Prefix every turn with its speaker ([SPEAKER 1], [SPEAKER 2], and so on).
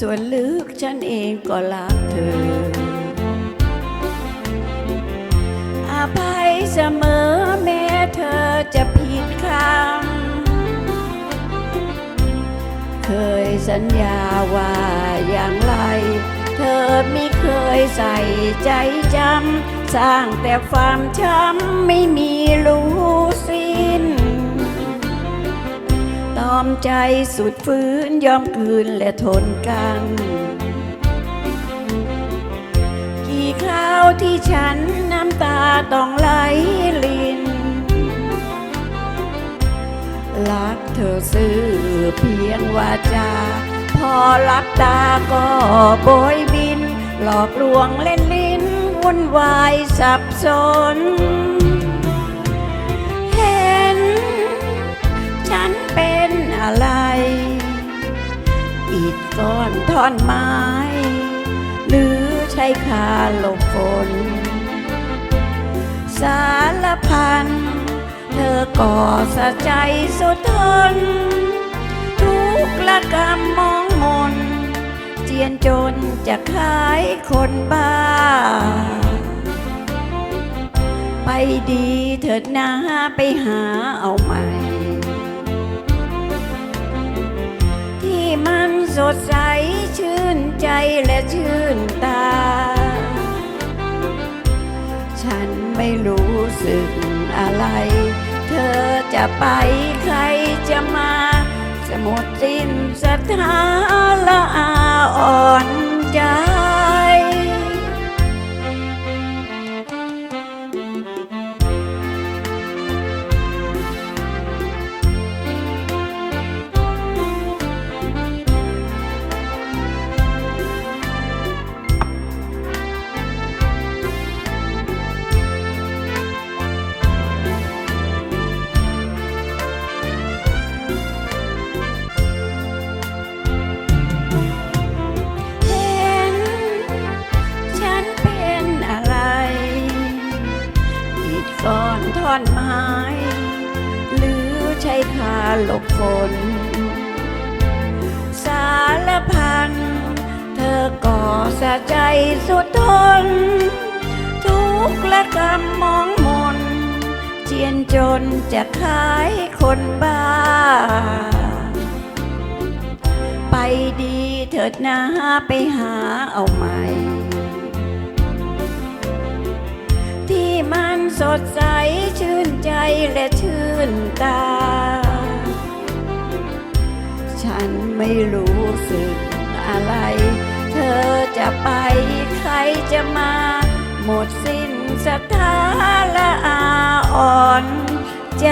[SPEAKER 1] ส่วนลึกฉันเองก็รักเธออาภัยเสมอแม้เธอจะผิดคำ เคยสัญญาว่าอย่างไร เธอไม่เคยใส่ใจจำ สร้างแต่ความช้ำไม่มีรู้ส อมใจสุดฟื้นยอมคืนและทนกัน กี่คราวที่ฉันน้ำตาต้องไหลลิน รักเธอซื่อเพียงวาจา พอรับตาก็โบยบิน หลอกลวงเล่นลิ้นวุ่นวายสับสน ท่อนไม้ หรือใช้คาหลบฝน สารพัน เธอก่อสะใจสุดทน ทุกละกรรมมองมน เจียนจนจะขายคนบ้า ไปดีเถิดนาไปหาเอาใหม่ มันสดใสชื่นใจและชื่นตา ฉันไม่รู้สึกอะไร เธอจะไปใครจะมาจะหมดสิ้นศรัทธาน อนท่อนไม้ หรือใช้คาหลบฝนสารพัน เธอก่อสะใจสุดทน ทุกข์และกรรมมองมนเจียนจนจะขายคนบ้า ไปดีเถิดนะไปหาเอาใหม่ สดใสชื่นใจและชื่นตา ฉันไม่รู้สึกอะไร เธอจะไปใครจะมา หมดสิ้นศรัทธาละอาอ่อนใจ